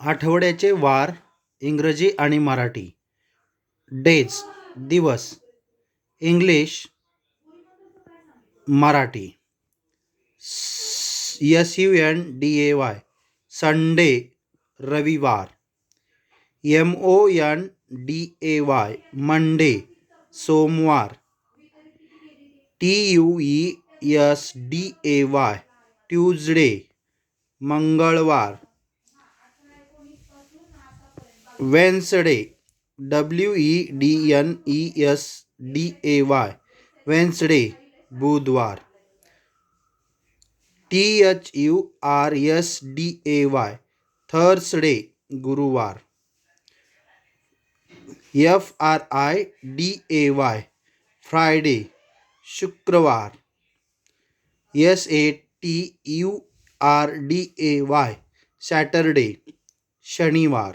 आठवड्याचे वार इंग्रजी आणि मराठी. डेज दिवस. English Marathi. S U N D A Y Sunday रविवार. M O N D A Y Monday सोमवार. T U E S D A Y Tuesday मंगळवार. Wednesday W E D N E S D A Y Wednesday बुधवार. T H U R S D A Y Thursday गुरुवार. F R I D A Y Friday शुक्रवार. S A T U R D A Y Saturday शनिवार.